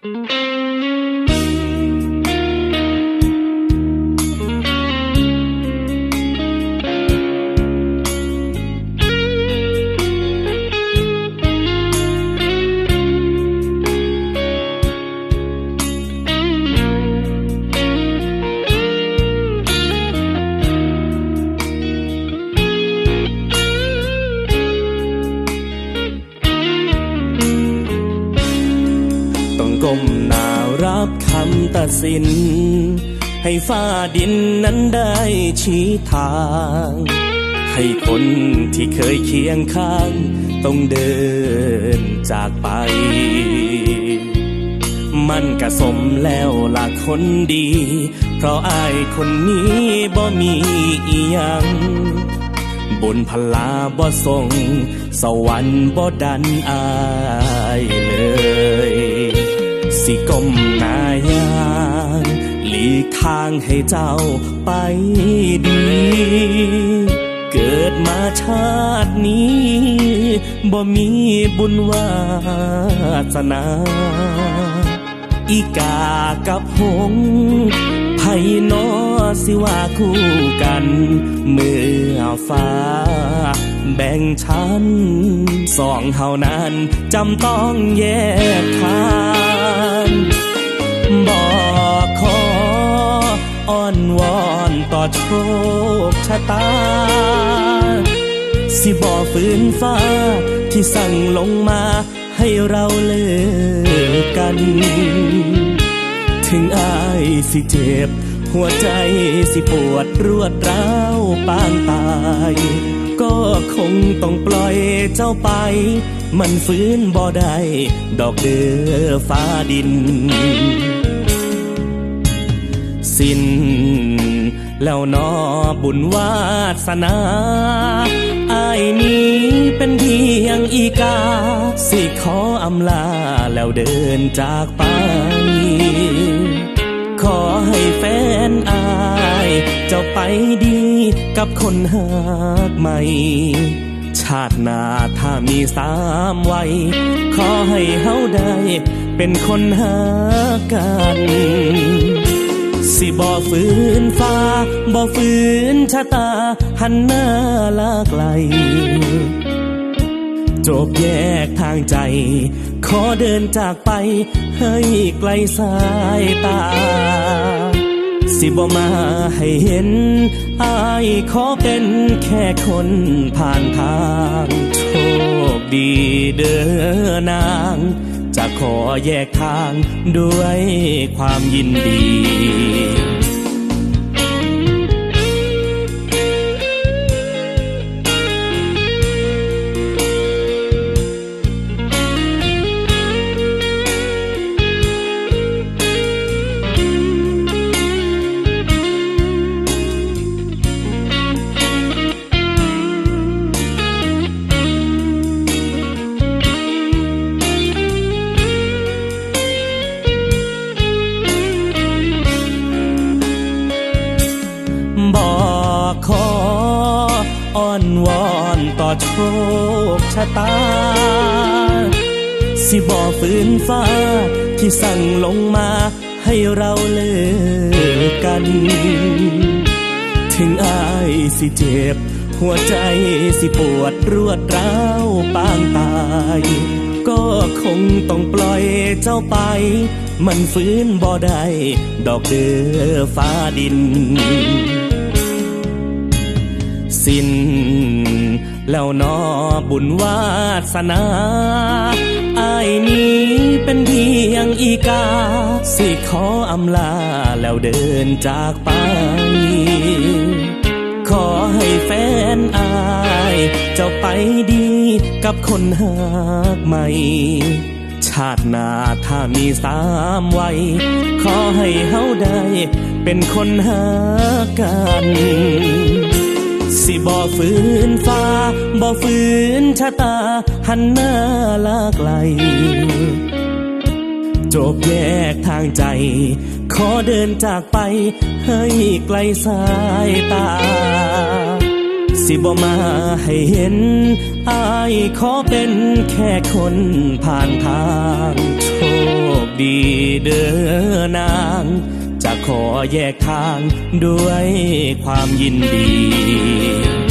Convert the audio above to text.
ต้ ก้มหน้ารับคำตัดสิน ให้ฟ้าดินนั้นได้ชี้ทาง ให้คนที่เคยเคียงข้าง ต้องเดินจากไป มันกะสมแล้วล่ะคนดี เพราะอายคนนี้บ่มีอีหยังบุญพลาบ่ส่งสวรรค์บ่ดันอายเลย สิก้มหน้ายางหลีกทางให้เจ้าไปดี เกิดมาชาตินี้บ่มีบุญวาสนา อีกากับหง ผ่นอสิว่าคู่กัน เมื่อฟ้า แบ่งชั้นสองเท่านั้นจำต้องแยกทางบอกขออ้อนวอนต่อโชคชะตา สิบ่ฝืนฟ้าที่สั่งลงมาให้เราเลิกกัน สิเจ็บ หัวใจสิปวดรวดร้าวปางตาย ก็คงต้องปล่อยเจ้าไป มันฟื้นบ่ได้ดอกเดือฟ้าดิน สิ้นแล้วนอบุญวาสนาอายนี้เป็นเพียงอีกา สิขออำลาแล้วเดินจากไป อให้แฟนอาย เจ้าไปดีกับคนหากใหม่ ชาติหน้าถ้ามีสามวัย ขอให้เฮาได้เป็นคนหากัน สิบ่ฝืนฟ้าบ่ฝืนชะตา หันหน้าลาไกล จบแยกทางใจ ขอเดินจากไป ให้ไกลสายตา สิบ่มาให้เห็น อายขอเป็นแค่คนผ่านทาง โชคดีเด้อนาง จะขอแยกทางด้วยความยินดี ขออ้อนวอนต่อโชคชะตา สิบ่ฝืนฟ้าที่สั่งลงมาให้เราเลิกกัน ถึงอายสิเจ็บ หัวใจสิปวดรวดร้าวปางตาย ก็คงต้องปล่อยเจ้าไป มันฟื้นบ่ได้ดอกเดือฟ้าดิน สิ้น แล้วนอบุญวาสนาอายนี้เป็นเพียงอีกา สิขออำลาแล้วเดินจากไป ขอให้แฟนอายเจ้าไปดีกับคนหากใหม่ชาติหน้าถ้ามีสามวัย ขอให้เฮาได้เป็นคนหากัน สิบ่ฝืนฟ้าบ่ฝืนชะตา หันหน้าลาไกล จบแยกทางใจ ขอเดินจากไป ให้ไกลสายตา สิบ่มาให้เห็น อายขอเป็นแค่คนผ่านทาง โชคดีเด้อนาง จะขอแยกทางด้วยความยินดี